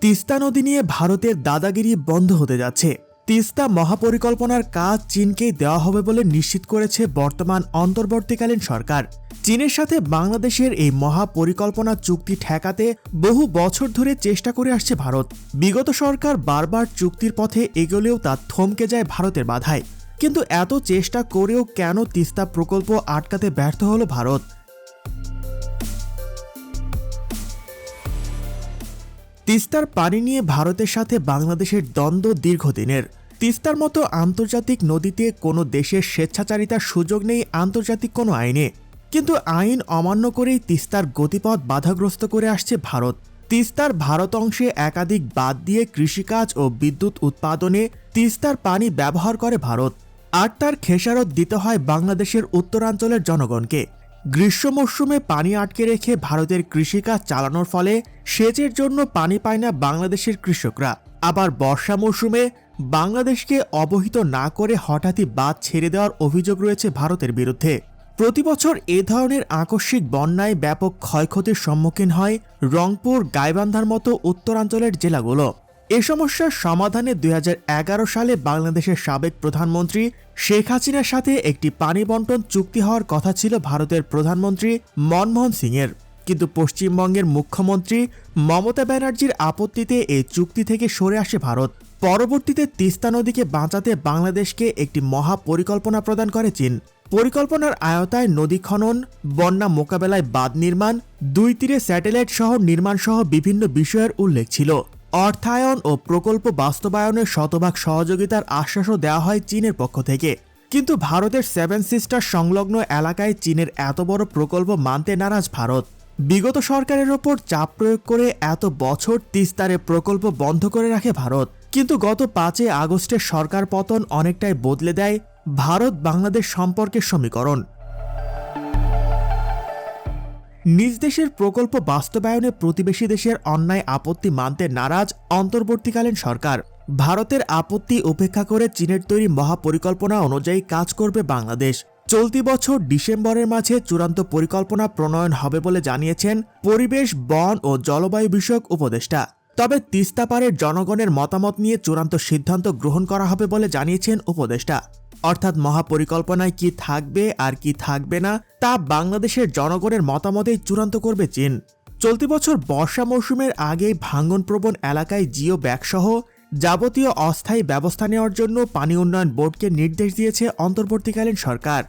তিস্তা নদী নিয়ে ভারতের দাদাগিরি বন্ধ হতে যাচ্ছে। তিস্তা মহাপরিকল্পনার কাজ চীনকেই দেওয়া হবে বলে নিশ্চিত করেছে বর্তমান অন্তর্বর্তীকালীন সরকার। চীনের সাথে বাংলাদেশের এই মহাপরিকল্পনা চুক্তি ঠেকাতে বহু বছর ধরে চেষ্টা করে আসছে ভারত। বিগত সরকার বারবার চুক্তির পথে এগোলেও তা থমকে যায় ভারতের বাধায়। কিন্তু এত চেষ্টা করেও কেন তিস্তা প্রকল্প আটকাতে ব্যর্থ হলো ভারত? তিস্তার পানি নিয়ে ভারতের সাথে বাংলাদেশের দ্বন্দ্ব দীর্ঘদিনের। তিস্তার মতো আন্তর্জাতিক নদীতে কোনো দেশের স্বেচ্ছাচারিতার সুযোগ নেই আন্তর্জাতিক কোনো আইনে। কিন্তু আইন অমান্য করেই তিস্তার গতিপথ বাধাগ্রস্ত করে আসছে ভারত। তিস্তার ভারত অংশে একাধিক বাদ দিয়ে কৃষিকাজ ও বিদ্যুৎ উৎপাদনে তিস্তার পানি ব্যবহার করে ভারত। আর তার খেসারত দিতে হয় বাংলাদেশের উত্তরাঞ্চলের জনগণকে। গ্রীষ্ম মরশুমে পানি আটকে রেখে ভারতের কৃষিকাজ চালানোর ফলে সেচের জন্য পানি পায় না বাংলাদেশের কৃষকরা। আবার বর্ষা মরশুমে বাংলাদেশকে অবহিত না করে হঠাৎই বাদ ছেড়ে দেওয়ার অভিযোগ রয়েছে ভারতের বিরুদ্ধে। প্রতি বছর এ ধরনের আকস্মিক বন্যায় ব্যাপক ক্ষয়ক্ষতির সম্মুখীন হয় রংপুর, গাইবান্ধার মতো উত্তরাঞ্চলের জেলাগুলো। এ সমস্যার সমাধানে দুই হাজার এগারো সালে বাংলাদেশের সাবেক প্রধানমন্ত্রী শেখ হাসিনার সাথে একটি পানি বন্টন চুক্তি হওয়ার কথা ছিল ভারতের প্রধানমন্ত্রী মনমোহন সিংয়ের। কিন্তু পশ্চিমবঙ্গের মুখ্যমন্ত্রী মমতা ব্যানার্জির আপত্তিতে এই চুক্তি থেকে সরে আসে ভারত। পরবর্তীতে তিস্তা নদীকে বাঁচাতে বাংলাদেশকে একটি মহা পরিকল্পনা প্রদান করে চীন। পরিকল্পনার আয়তায় নদী খনন, বন্যা মোকাবেলায় বাঁধ নির্মাণ, দুই তীরে স্যাটেলাইট শহর নির্মাণ সহ বিভিন্ন বিষয়ের উল্লেখ ছিল। অর্থায়ন ও প্রকল্প বাস্তবায়নের শতভাগ সহযোগিতার আশ্বাসও দেওয়া হয় চীনের পক্ষ থেকে। কিন্তু ভারতের সেভেন সিস্টার সংলগ্ন এলাকায় চীনের এত বড় প্রকল্প মানতে নারাজ ভারত। বিগত সরকারের ওপর চাপ প্রয়োগ করে এত বছর তিস্তারে প্রকল্প বন্ধ করে রাখে ভারত। কিন্তু গত পাঁচই আগস্টের সরকার পতন অনেকটাই বদলে দেয় ভারত বাংলাদেশ সম্পর্কের সমীকরণ। নিজ দেশের প্রকল্প বাস্তবায়নে প্রতিবেশী দেশের অন্যায় আপত্তি মানতে নারাজ অন্তর্বর্তীকালীন সরকার। ভারতের আপত্তি উপেক্ষা করে চীনের তৈরি মহাপরিকল্পনা অনুযায়ী কাজ করবে বাংলাদেশ। চলতি বছর ডিসেম্বরের মাঝে চূড়ান্ত পরিকল্পনা প্রণয়ন হবে বলে জানিয়েছেন পরিবেশ, বন ও জলবায়ু বিষয়ক উপদেষ্টা। তবে তিস্তা পাড়ের জনগণের মতামত নিয়ে চূড়ান্ত সিদ্ধান্ত গ্রহণ করা হবে বলে জানিয়েছেন উপদেষ্টা। অর্থাৎ মহাপরিকল্পনায় কি থাকবে আর কি থাকবে না, তা বাংলাদেশের জনগণের মতামতেই চূড়ান্ত করবে চীন। চলতি বছর বর্ষা মৌসুমের আগেই ভাঙ্গনপ্রবণ এলাকায় জিও ব্যাগসহ যাবতীয় অস্থায়ী ব্যবস্থা নেওয়ার জন্য পানি উন্নয়ন বোর্ডকে নির্দেশ দিয়েছে অন্তর্বর্তীকালীন সরকার।